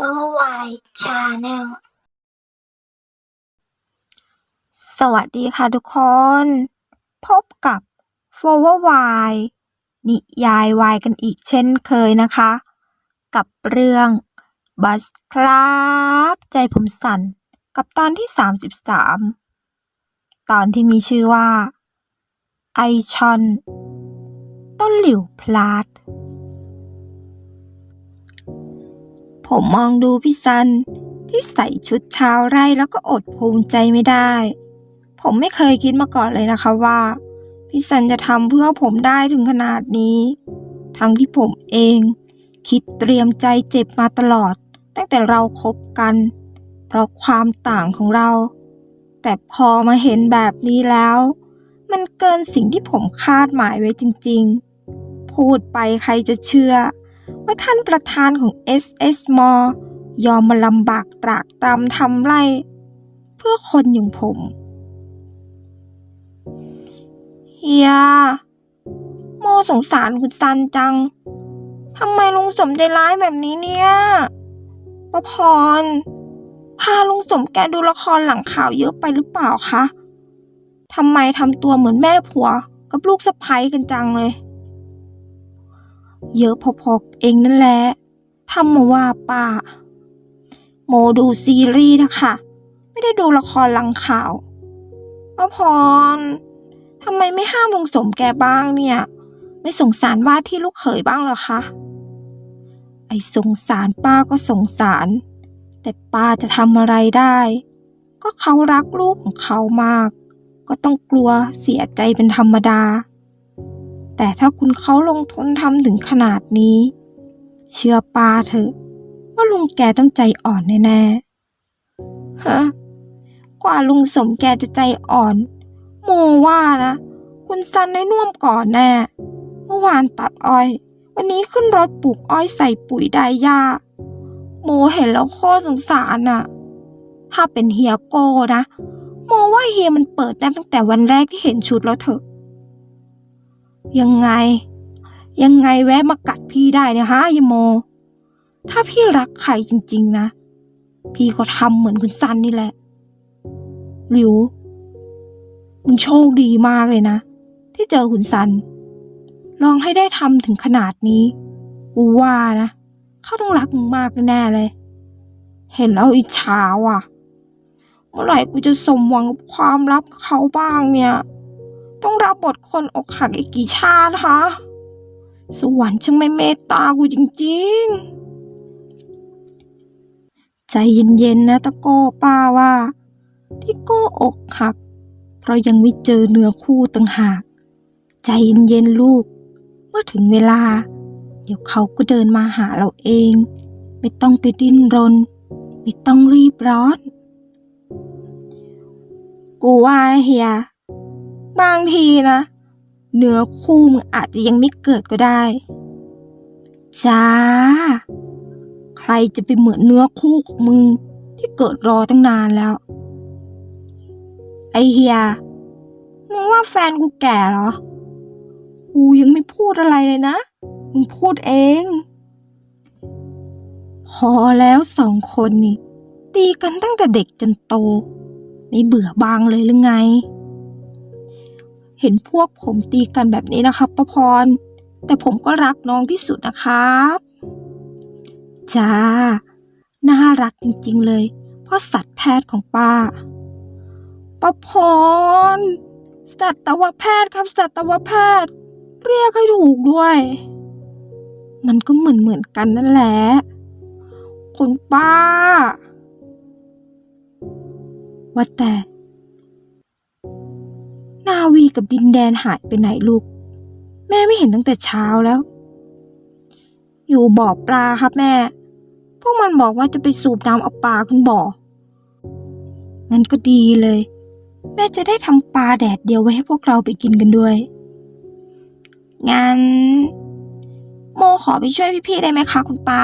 Worldwide Channel สวัสดีค่ะทุกคน พบกับ f o r w a r y นิยายวายกันอีกเช่นเคยนะคะ กับเรื่องบัสครับ ใจผมสั่น กับตอนที่ 33 ตอนที่มีชื่อว่า ไอชอน ต้นหลิวพลาด ผมมองดูพี่ซัน ที่ใส่ชุดชาวไร่แล้วก็อดภูมิใจไม่ได้ ผมไม่เคยคิดมาก่อนเลยนะคะว่า พี่ซันจะทำเพื่อผมได้ถึงขนาดนี้ ทั้งที่ผมเอง คิดเตรียมใจเจ็บมาตลอด ตั้งแต่เราคบกัน เพราะความต่างของเรา แต่พอมาเห็นแบบนี้แล้ว มันเกินสิ่งที่ผมคาดหมายไว้จริง ๆ พูดไปใครจะเชื่อ ว่าท่านประธานของ SS m ยอมมาลำบากตรากตรำทำไรเพื่อคนอย่างผมเฮียโมสงสารคุณซันจังทำไมลุงสมใจร้ายแบบนี้เนี่ยประพร พาลุงสมแกดูละครหลังข่าวเยอะไปหรือเปล่าคะทำไมทำตัวเหมือนแม่ผัวกับลูกสะใภ้กันจังเลย เยอะพอๆเองนั่นแหละทำมาว่าป้า โมดูซีรีส์นะคะ ไม่ได้ดูละครลังข่าวป้าพรทำไมไม่ห้ามลุงสมแกบ้างเนี่ย ไม่สงสารว่าที่ลูกเขยบ้างเหรอคะ ไอ้สงสารป้าก็สงสาร แต่ป้าจะทำอะไรได้ ก็เขารักลูกของเขามาก ก็ต้องกลัวเสียใจเป็นธรรมดา แต่ถ้าคุณเขาลงทุนทำถึงขนาดนี้ เชื่อปาเถอะ ว่าลุงแกต้องใจอ่อนแน่ๆฮะกว่าลุงสมแกจะใจอ่อน โมว่านะ คุณซันได้น่วมก่อนแน่เมื่อวานตัดอ้อย วันนี้ขึ้นรถปลูกอ้อยใส่ปุ๋ยไดหญ้าโมเห็นแล้วโคตรสงสารน่ะ ถ้าเป็นเฮียโก้นะ โมว่าเฮียมันเปิดได้ตั้งแต่วันแรกที่เห็นชุดแล้วเถอะ ยังไง ยังไงแวะมากัดพี่ได้เนี่ยฮะยโม ถ้าพี่รักใครจริง ๆ นะ พี่ก็ทำเหมือนคุณซันนี่แหละหลิวมึงโชคดีมากเลยนะ ที่เจอคุณซัน ลองให้ได้ทำถึงขนาดนี้ กูว่านะ เขาต้องรักมึงมากแน่เลย เห็นแล้วอิจฉาว่ะ เมื่อไหร่กูจะสมหวังกับความลับเขาบ้างเนี่ย ต้องรับบทคนอกหักอีกกี่ชาติคะสวรรค์ช่างไม่เมตตากูจริงๆ ใจเย็นๆนะตะโก้ป้าว่า ที่โก้อกหัก เพราะยังไม่เจอเนื้อคู่ต่างหาก ใจเย็นๆลูก เมื่อถึงเวลา เดี๋ยวเขาก็เดินมาหาเราเอง ไม่ต้องไปดิ้นรน ไม่ต้องรีบร้อน กูว่าเฮีย บางทีนะ เนื้อคู่มึงอาจจะยังไม่เกิดก็ได้ จ้า ใครจะไปเหมือนเนื้อคู่ของมึง ที่เกิดรอตั้งนานแล้ว ไอเฮียมึงว่าแฟนกูแก่เหรอ กูยังไม่พูดอะไรเลยนะ มึงพูดเอง พอแล้วสองคนนี่ ตีกันตั้งแต่เด็กจนโต ไม่เบื่อบางเลยหรือไง เห็นพวกผมตีกันแบบนี้นะครับป้าพร แต่ผมก็รักน้องที่สุดนะครับจ้า น่ารักจริงๆเลยเพราะสัตวแพทย์ของป้าป้าพร สัตวแพทย์ครับสัตวแพทย์ เรียกให้ถูกด้วย มันก็เหมือนเหมือนกันนั่นแหละคุณป้า ว่าแต่ นาวีกับดินแดนหายไปไหนลูก แม่ไม่เห็นตั้งแต่เช้าแล้ว อยู่บ่อปลาครับแม่ พวกมันบอกว่าจะไปสูบน้ำเอาปลาขึ้นบ่องั้นก็ดีเลย แม่จะได้ทำปลาแดดเดียวไว้ให้พวกเราไปกินกันด้วย งั้น โมขอไปช่วยพี่ๆได้ไหมคะคุณป้า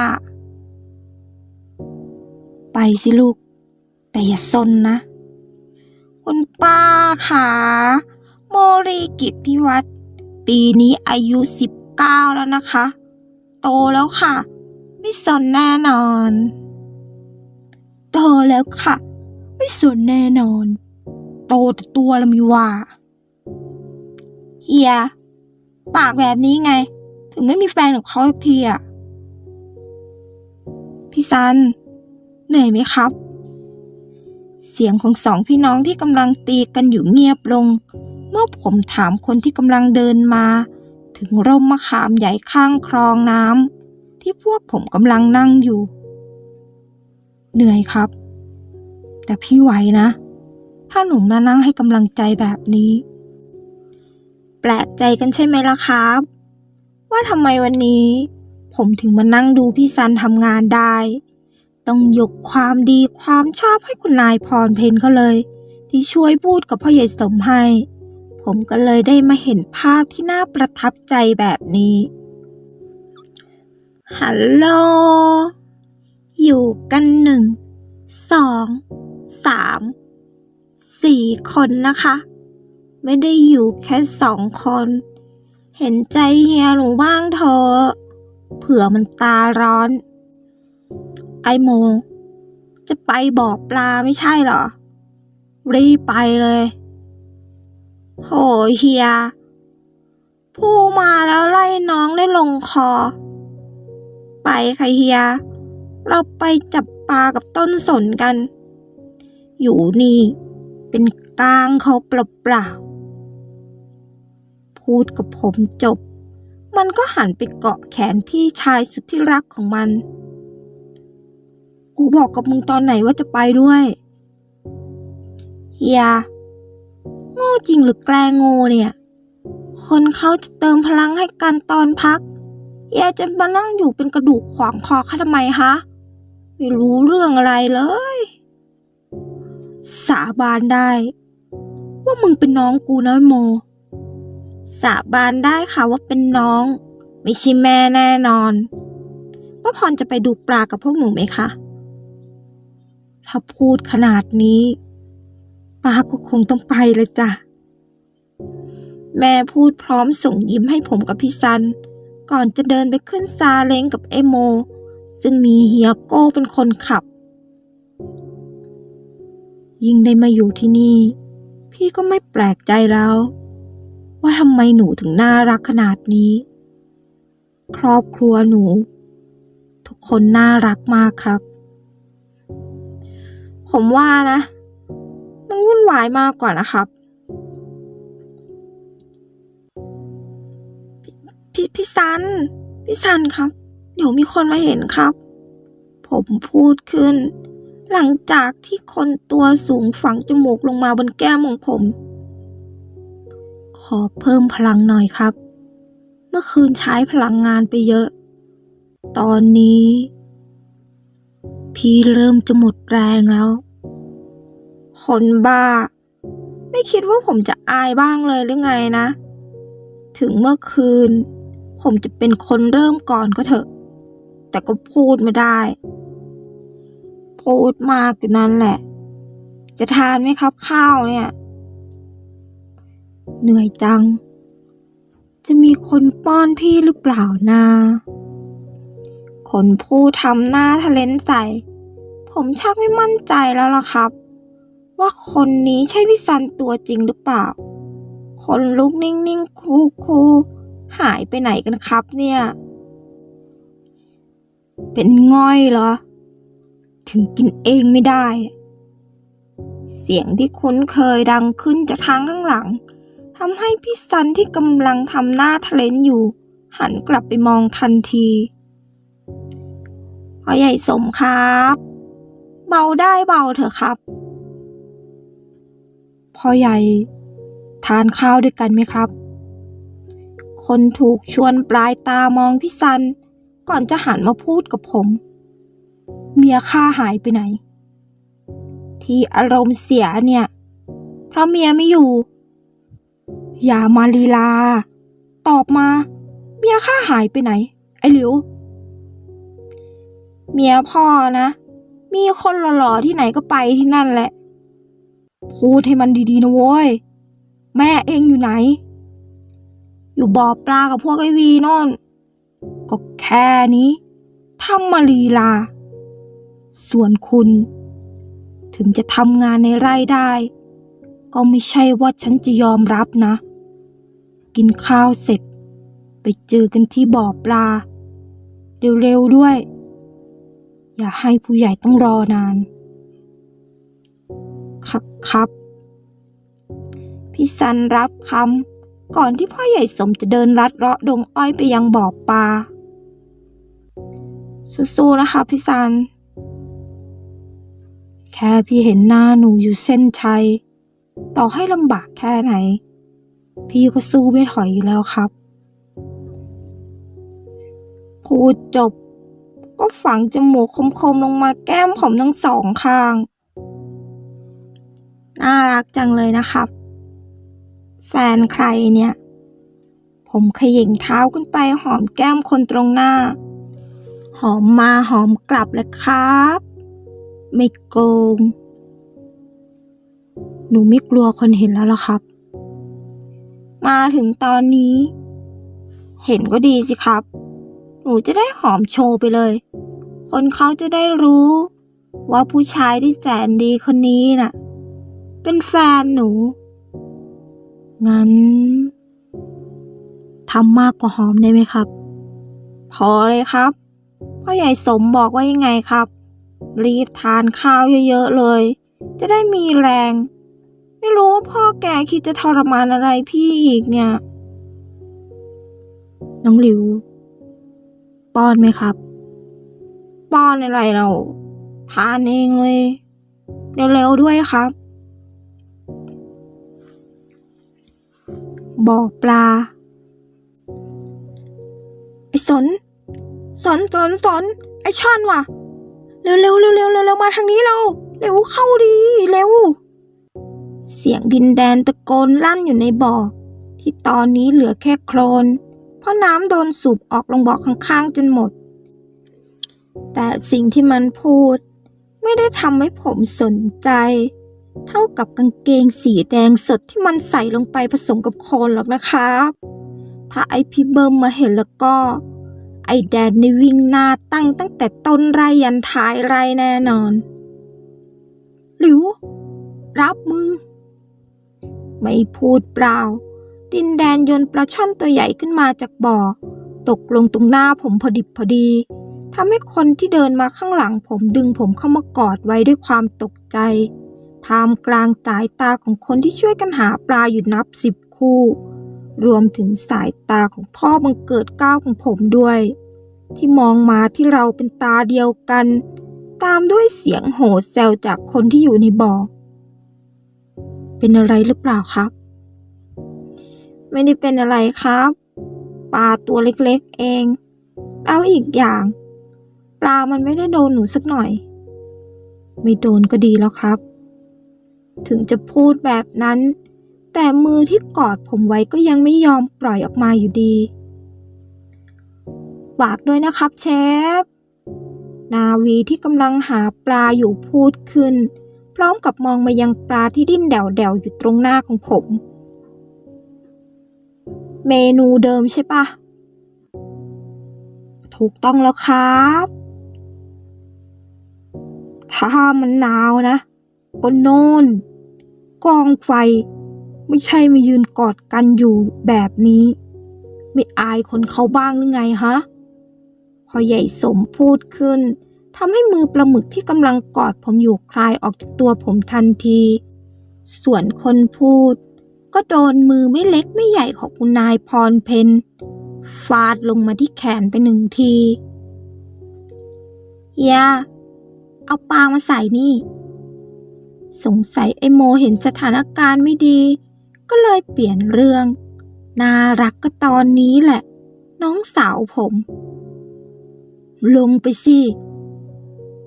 ไปสิลูก แต่อย่าซนนะ คุณป้าค่ะโมรีกิตพิวัตรปีนี้อายุสิบเก้าแล้วนะคะ โตแล้วค่ะ ไม่สนแน่นอน โตแล้วค่ะ ไม่สนแน่นอน โตแต่ตัวละมีว่าเฮียปากแบบนี้ไง ถึงไม่มีแฟนกับเขาทีอะพี่ซัน เหนื่อยไหมครับ เสียงของสองพี่น้องที่กำลังตีกันอยู่เงียบลง เมื่อผมถามคนที่กำลังเดินมา ถึงร่มมะขามใหญ่ข้างคลองน้ำที่พวกผมกำลังนั่งอยู่ เหนื่อยครับ แต่พี่ไหวนะ ถ้าหนูมานั่งให้กำลังใจแบบนี้ แปลกใจกันใช่ไหมล่ะครับ ว่าทำไมวันนี้ ผมถึงมานั่งดูพี่ซันทำงานได้ ต้องยกความดีความชอบให้คุณนายพรเพนเขาเลย ที่ช่วยพูดกับพ่อใหญ่สมให้ ผมก็เลยได้มาเห็นภาพที่น่าประทับใจแบบนี้ ฮัลโหล อยู่กันหนึ่ง สอง สาม สี่คนนะคะ ไม่ได้อยู่แค่สองคน เห็นใจเฮียหนูบ้างเถอะเผื่อมันตาร้อน ไอโม จะไปบ่อปลาไม่ใช่เหรอ รีบไปเลย โหเฮียพูมาแล้วไล่น้องได้ลงคอ ไปค่ะเฮีย เราไปจับปลากับต้นสนกัน อยู่นี่ เป็นกลางเขาเปล่าๆพูดกับผมจบ มันก็หันไปเกาะแขนพี่ชายสุดที่รักของมัน กูบอกกับมึงตอนไหนว่าจะไปด้วยเฮียโง่จริงหรือแกล้งโง่เนี่ย คนเขาจะเติมพลังให้กันตอนพักเฮียจะมานั่งอยู่เป็นกระดูกขวางคอข้าทำไมฮะไม่รู้เรื่องอะไรเลย สาบานได้ ว่ามึงเป็นน้องกูนะโม สาบานได้ค่ะว่าเป็นน้อง ไม่ใช่แม่แน่นอนป้าพรจะไปดูปลากับพวกหนูไหมคะ ถ้าพูดขนาดนี้ ป้าก็คงต้องไปเลยจ้ะ แม่พูดพร้อมส่งยิ้มให้ผมกับพี่ซัน ก่อนจะเดินไปขึ้นซาเล้งกับไอโม ซึ่งมีเฮียโก้เป็นคนขับ ยิ่งได้มาอยู่ที่นี่ พี่ก็ไม่แปลกใจแล้ว ว่าทำไมหนูถึงน่ารักขนาดนี้ ครอบครัวหนู ทุกคนน่ารักมากครับ ผมว่านะ มันวุ่นวายมากกว่านะครับ พี่พี่ซัน พี่ซันครับ เดี๋ยวมีคนมาเห็นครับ ผมพูดขึ้น หลังจากที่คนตัวสูงฝังจมูกลงมาบนแก้มของผม ขอเพิ่มพลังหน่อยครับ เมื่อคืนใช้พลังงานไปเยอะ ตอนนี้ พี่เริ่มจะหมดแรงแล้ว คนบ้า ไม่คิดว่าผมจะอายบ้างเลยหรือไงนะ ถึงเมื่อคืน ผมจะเป็นคนเริ่มก่อนก็เถอะ แต่ก็พูดไม่ได้ พูดมากอยู่นั่นแหละ จะทานไหมครับข้าวเนี่ย เหนื่อยจัง จะมีคนป้อนพี่หรือเปล่านาคนพูดทำหน้าทะเลนใส่ ผมชักไม่มั่นใจแล้วล่ะครับ ว่าคนนี้ใช่พี่ซันตัวจริงหรือเปล่า คนลุกนิ่งๆคูคูหายไปไหนกันครับเนี่ย เป็นง่อยเหรอ ถึงกินเองไม่ได้ เสียงที่คุ้นเคยดังขึ้นจากทางข้างหลังทำให้พี่ซันที่กำลังทำหน้าทะเลนอยู่ หันกลับไปมองทันทีพ่อใหญ่สมครับ เบาได้เบาเถอะครับ พ่อใหญ่ ทานข้าวด้วยกันไหมครับ คนถูกชวนปลายตามองพี่ซัน ก่อนจะหันมาพูดกับผม เมียข้าหายไปไหน ที่อารมณ์เสียเนี่ย เพราะเมียไม่อยู่ อย่ามาลีลา ตอบมา เมียข้าหายไปไหน ไอ้หลิวเมียพ่อนะ มีคนหล่อๆที่ไหนก็ไปที่นั่นแหละ พูดให้มันดีๆนะโว้ย แม่เองอยู่ไหน อยู่บ่อปลากับพวกไอวีน่นก็แค่นี้ทำมาลีลา ส่วนคุณ ถึงจะทำงานในไร่ได้ ก็ไม่ใช่ว่าฉันจะยอมรับนะ กินข้าวเสร็จ ไปเจอกันที่บ่อปลา เร็วๆด้วย อย่าให้ผู้ใหญ่ต้องรอนาน ครับครับ พี่สันรับคำก่อนที่พ่อใหญ่สมจะเดินลัดเลาะดงอ้อยไปยังบ่อปลาสู้ๆนะคะพี่สัน แค่พี่เห็นหน้าหนูอยู่เส้นชัย ต่อให้ลำบากแค่ไหน พี่ก็สู้ไม่ถอยอยู่แล้วครับ พูดจบ ก็ฝังจมูกคมๆลงมาแก้มผมทั้งสองข้าง น่ารักจังเลยนะครับ แฟนใครเนี่ย ผมขย่งเท้าขึ้นไปหอมแก้มคนตรงหน้า หอมมาหอมกลับเลยครับ ไม่โกง หนูไม่กลัวคนเห็นแล้วล่ะครับ มาถึงตอนนี้ เห็นก็ดีสิครับ นูจะได้หอมโชว์ไปเลย คนเขาจะได้รู้ ว่าผู้ชายที่แสนดีคนนี้น่ะ เป็นแฟนหนู งั้นทำมากกว่าหอมได้ไหมครับ พอเลยครับพ่อใหญ่สมบอกว่ายังไงครับ รีบทานข้าวเยอะๆเลย จะได้มีแรง ไม่รู้ว่าพ่อแกคิดจะทรมานอะไรพี่อีกเนี่ย น้องหลิว ป้อนไหมครับ ป้อนอะไรเราทานเองเลยเร็วๆด้วยครับบ่อปลา ไอ้สน สนสนสนไอ้ช่อนว่ะ เร็วเร็วเร็วเร็วเร็วเร็วมาทางนี้เรา เร็วเข้าดีเร็ว เสียงดินแดนตะโกนลั่นอยู่ในบ่อ ที่ตอนนี้เหลือแค่โคลน ราะน้ำโดนสูบออกลงบ่อข้างๆจนหมด แต่สิ่งที่มันพูด ไม่ได้ทำให้ผมสนใจ เท่ากับกางเกงสีแดงสดที่มันใส่ลงไปผสมกับโคลนหรอกนะครับ ถ้าไอพี่เบิร์มมาเห็นแล้วก็ ไอแดนในวิ่งหน้าตั้งตั้งแต่ต้นไรยันท้ายไรแน่นอนหลิวรับมึงไม่พูดเปล่า ดินแดนโยนปลาช่อนตัวใหญ่ขึ้นมาจากบ่อ ตกลงตรงหน้าผมพอดิบพอดีทำให้คนที่เดินมาข้างหลังผมดึงผมเข้ามากอดไว้ด้วยความตกใจท่ามกลางสายตาของคนที่ช่วยกันหาปลาอยู่นับสิบคู่ รวมถึงสายตาของพ่อบังเกิดก้าวของผมด้วย ที่มองมาที่เราเป็นตาเดียวกัน ตามด้วยเสียงโห่แซวจากคนที่อยู่ในบ่อ เป็นอะไรหรือเปล่าครับ ไม่ได้เป็นอะไรครับ ปลาตัวเล็กๆเอง แล้วอีกอย่าง ปลามันไม่ได้โดนหนูสักหน่อย ไม่โดนก็ดีแล้วครับ ถึงจะพูดแบบนั้น แต่มือที่กอดผมไว้ก็ยังไม่ยอมปล่อยออกมาอยู่ดีฝากด้วยนะครับเชฟ นาวีที่กำลังหาปลาอยู่พูดขึ้น พร้อมกับมองมายังปลาที่ดิ้นแดวๆอยู่ตรงหน้าของผม เมนูเดิมใช่ปะถูกต้องแล้วครับ ถ้ามันหนาวนะ ก็โน่นกองไฟ ไม่ใช่มายืนกอดกันอยู่แบบนี้ ไม่อายคนเขาบ้างหรือไงฮะ พอใหญ่สมพูดขึ้นทำให้มือปลาหมึกที่กำลังกอดผมอยู่คลายออกจากตัวผมทันที ส่วนคนพูด ก็โดนมือไม่เล็กไม่ใหญ่ของคุณนายพรเพนฟาดลงมาที่แขนไปหนึ่งทีเฮียเอาปลามาใส่นี่ สงสัยไอโมเห็นสถานการณ์ไม่ดี ก็เลยเปลี่ยนเรื่อง น่ารักก็ตอนนี้แหละ น้องสาวผม ลงไปสิ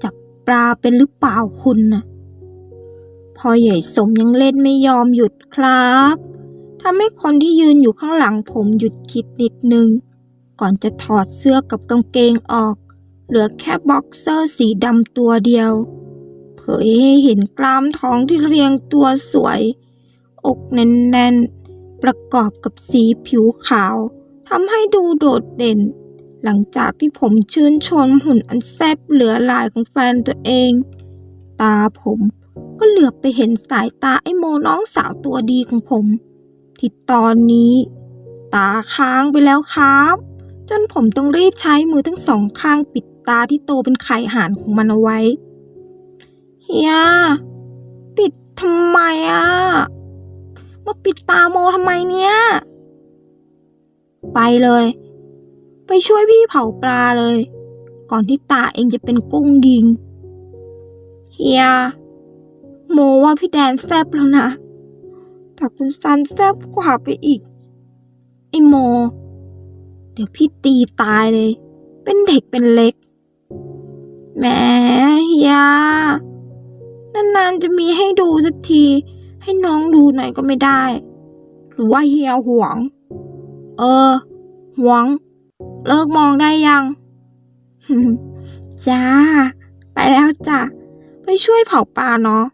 จับปลาเป็นหรือเปล่าคุณน่ะ พอใหญ่สมยังเล่นไม่ยอมหยุดครับทำให้คนที่ยืนอยู่ข้างหลังผมหยุดคิดนิดนึง ก่อนจะถอดเสื้อกับกางเกงออก เหลือแค่บ็อกเซอร์สีดำตัวเดียว เผยให้เห็นกล้ามท้องที่เรียงตัวสวย อกแน่นๆ ประกอบกับสีผิวขาวทำให้ดูโดดเด่น หลังจากที่ผมชื่นชมหุ่นอันแซ่บเหลือหลายของแฟนตัวเอง ตาผม ก็เหลือบไปเห็นสายตาไอ้โมน้องสาวตัวดีของผม ที่ตอนนี้ ตาค้างไปแล้วครับ จนผมต้องรีบใช้มือทั้งสองข้างปิดตาที่โตเป็นไข่ห่านของมันเอาไว้ เฮีย ปิดทำไมอะ มาปิดตาโมทำไมเนี่ย ไปเลย ไปช่วยพี่เผาปลาเลย ก่อนที่ตาเองจะเป็นกุ้งยิง เฮีย โมว่าพี่แดนแซบแล้วนะ แต่คุณซันแซบกว่าไปอีก ไอโม เดี๋ยวพี่ตีตายเลย เป็นเด็กเป็นเล็ก แหมเฮียนานๆจะมีให้ดูสักที ให้น้องดูหน่อยก็ไม่ได้ หรือว่าเฮียหวง เออ หวง เลิกมองได้ยังจ้า ไปแล้วจ้ะ ไปช่วยเผาปลาเนาะ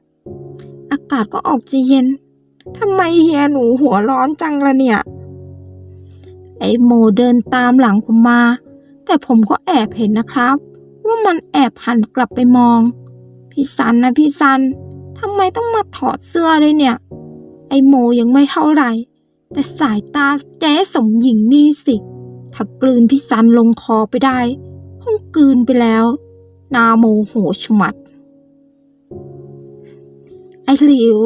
อากาศก็ออกจะเย็นทำไมเฮียหนูหัวร้อนจังละเนี่ย ไอโมเดินตามหลังผมมา แต่ผมก็แอบเห็นนะครับ ว่ามันแอบหันกลับไปมอง พี่ซันนะพี่ซันทำไมต้องมาถอดเสื้อด้วยเนี่ย ไอโมยังไม่เท่าไหร่ แต่สายตาแจ๊สมหญิงนี่สิ ถ้ากลืนพี่ซันลงคอไปได้ คงกลืนไปแล้ว นาโมโหชมัด ไอ้หลิว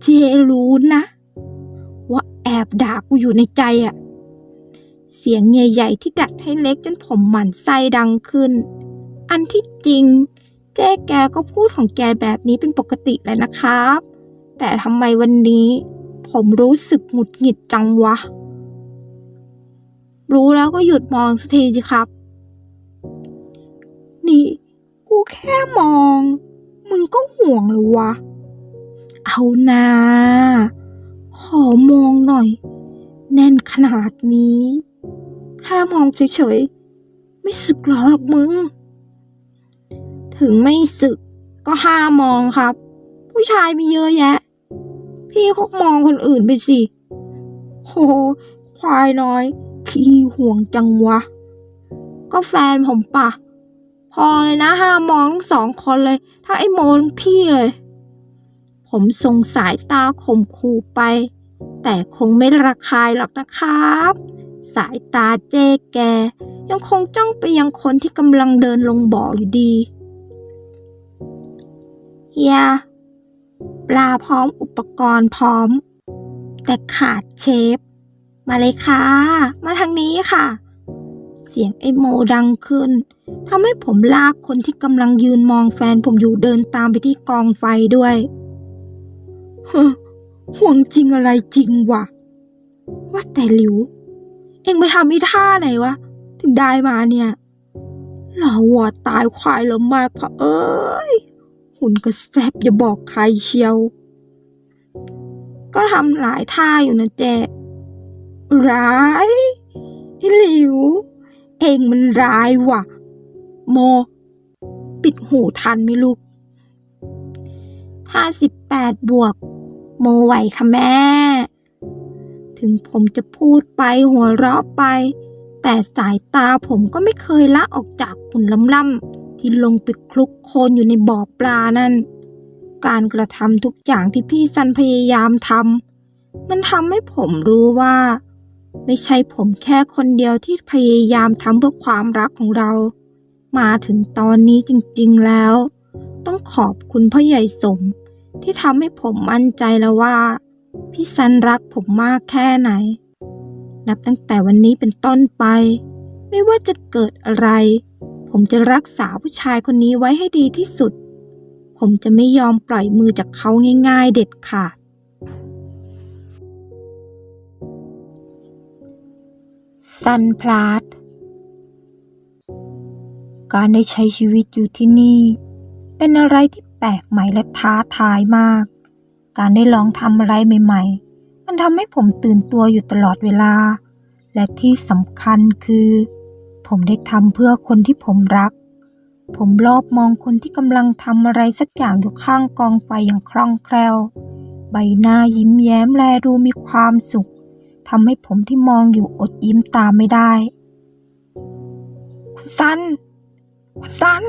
เจรู้นะ ว่าแอบด่ากูอยู่ในใจอะเสียงใหญ่ๆที่ดัดให้เล็กจนผมหมันไส้ดังขึ้น อันที่จริง เจ๊แกก็พูดของแกแบบนี้เป็นปกติเลยนะครับ แต่ทำไมวันนี้ ผมรู้สึกหงุดหงิดจังวะ รู้แล้วก็หยุดมองสักทีสิครับ นี่ กูแค่มอง มึงก็ห่วงหรอวะ เอานา ขอมองหน่อย แน่นขนาดนี้แค่มองเฉยๆ ไม่สึกหรอกมึง ถึงไม่สึกก็ห้ามมองครับ ผู้ชายมีเยอะแยะ พี่ก็มองคนอื่นไปสิโหควายน้อย ขี้ห่วงจังวะ ก็แฟนผมปะ พอเลยนะห้ามมองทั้งสองคนเลย ถ้าไอ้โมทั้งพี่เลย ผมส่งสายตาข่มขู่ไป แต่คงไม่ระคายหรอกนะครับ สายตาเจ๊แก ยังคงจ้องไปยังคนที่กำลังเดินลงบ่ออยู่ดีเฮียปลาพร้อมอุปกรณ์พร้อม แต่ขาดเชฟ มาเลยค่ะ มาทางนี้ค่ะ เสียงไอโมดังขึ้น ทำให้ผมลากคนที่กำลังยืนมองแฟนผมอยู่เดินตามไปที่กองไฟด้วยเฮ้ห่วงจริงอะไรจริงวะว่าแต่หลิว เองไปทำอีท่าไหนวะ ถึงได้มาเนี่ยหล่อวัวตายควายแล้วมากพะเอ้ย หุ่นก็แซบอย่าบอกใครเชียว ก็ทำหลายท่าอยู่นะเจ๊ร้ายหลิว เองมันร้ายว่ะ โม ปิดหูทันไหมลูกถ้าสิบแปดบวก โมไหวค่ะแม่ ถึงผมจะพูดไปหัวเราะไป แต่สายตาผมก็ไม่เคยละออกจากขุนล่ำๆที่ลงไปคลุกโคลนอยู่ในบ่อปลานั่น การกระทำทุกอย่างที่พี่ซันพยายามทำมันทำให้ผมรู้ว่า ไม่ใช่ผมแค่คนเดียวที่พยายามทำเพื่อความรักของเรา มาถึงตอนนี้จริงๆแล้ว ต้องขอบคุณพ่อใหญ่สม ที่ทำให้ผมมั่นใจแล้วว่า พี่ซันรักผมมากแค่ไหน นับตั้งแต่วันนี้เป็นต้นไป ไม่ว่าจะเกิดอะไร ผมจะรักษาผู้ชายคนนี้ไว้ให้ดีที่สุด ผมจะไม่ยอมปล่อยมือจากเขาง่ายๆเด็ดขาดซันพลาด การได้ใช้ชีวิตอยู่ที่นี่ เป็นอะไรที่แปลกใหม่และท้าทายมาก การได้ลองทำอะไรใหม่ ๆ มันทำให้ผมตื่นตัวอยู่ตลอดเวลา และที่สำคัญคือ ผมได้ทำเพื่อคนที่ผมรัก ผมรอบมองคนที่กำลังทำอะไรสักอย่างอยู่ข้างกองไฟอย่างคล่องแคล่ว ใบหน้ายิ้มแย้มแลดูมีความสุขทำให้ผมที่มองอยู่อดยิ้มตามไม่ได้ คุณซัน คุณซัน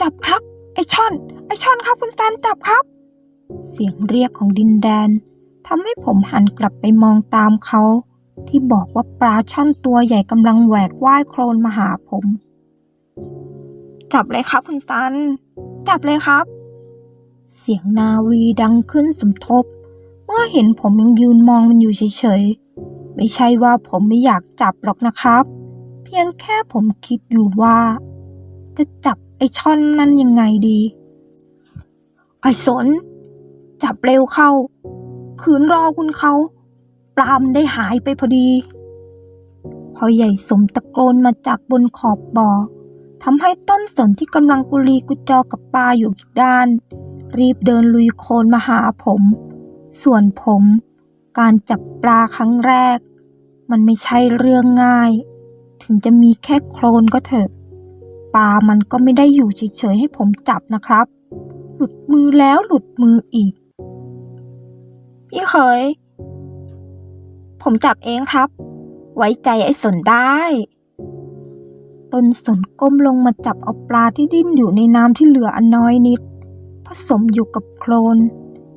จับครับ ไอช่อน ไอช่อนครับ คุณซันจับครับ เสียงเรียกของดินแดนทำให้ผมหันกลับไปมองตามเขา ที่บอกว่าปลาช่อนตัวใหญ่กำลังแหวกว่ายโครนมาหาผม จับเลยครับคุณซัน จับเลยครับ เสียงนาวีดังขึ้นสมทบ เมื่อเห็นผมยังยืนมองมันอยู่เฉยๆ ไม่ใช่ว่าผมไม่อยากจับหรอกนะครับ เพียงแค่ผมคิดอยู่ว่า จะจับไอ้ช่อนนั่นยังไงดี ไอ้สน จับเร็วเข้า ขืนรอคุณเขา ปลามได้หายไปพอดี พอใหญ่สมตะโกนมาจากบนขอบบ่อทำให้ต้นสนที่กำลังกุลีกุจอกับปลาอยู่อีกด้าน รีบเดินลุยโคลนมาหาผม ส่วนผม การจับปลาครั้งแรก มันไม่ใช่เรื่องง่าย ถึงจะมีแค่โคลนก็เถอะ ปลามันก็ไม่ได้อยู่เฉยๆให้ผมจับนะครับ หลุดมือแล้วหลุดมืออีก พี่เขยผมจับเองครับ ไว้ใจไอ้สนได้ ต้นสนก้มลงมาจับเอาปลาที่ดิ้นอยู่ในน้ำที่เหลืออันน้อยนิด ผสมอยู่กับโคลน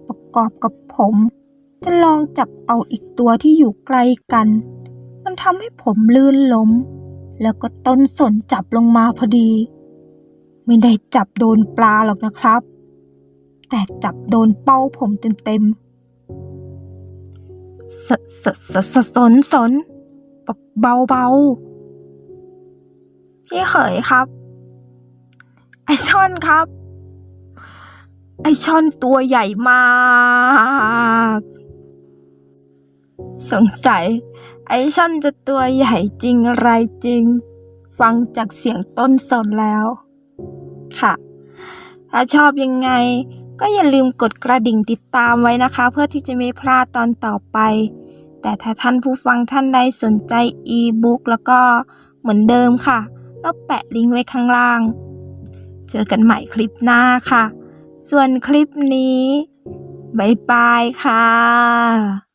ประกอบกับผม จะลองจับเอาอีกตัวที่อยู่ใกลกัน มันทำให้ผมลื่นล้ม แล้วก็ต้นสนจับลงมาพอดี ไม่ได้จับโดนปลาหรอกนะครับ แต่จับโดนเป้าผมเต็มๆสสสสสนสนเบาเบาพี่เขยครับ ไอช่อนครับ ไอช่อนตัวใหญ่มาก สงสัย ไอช่อนจะตัวใหญ่จริงอะไรจริง ฟังจากเสียงต้นสนแล้ว ค่ะ ถ้าชอบยังไง ก็อย่าลืมกดกระดิ่งติดตามไว้นะคะ เพื่อที่จะไม่พลาดตอนต่อไป แต่ถ้าท่านผู้ฟังท่านใดสนใจอีบุ๊กแล้วก็เหมือนเดิมค่ะ แล้วแปะลิงก์ไว้ข้างล่าง เจอกันใหม่คลิปหน้าค่ะ ส่วนคลิปนี้บายบายค่ะ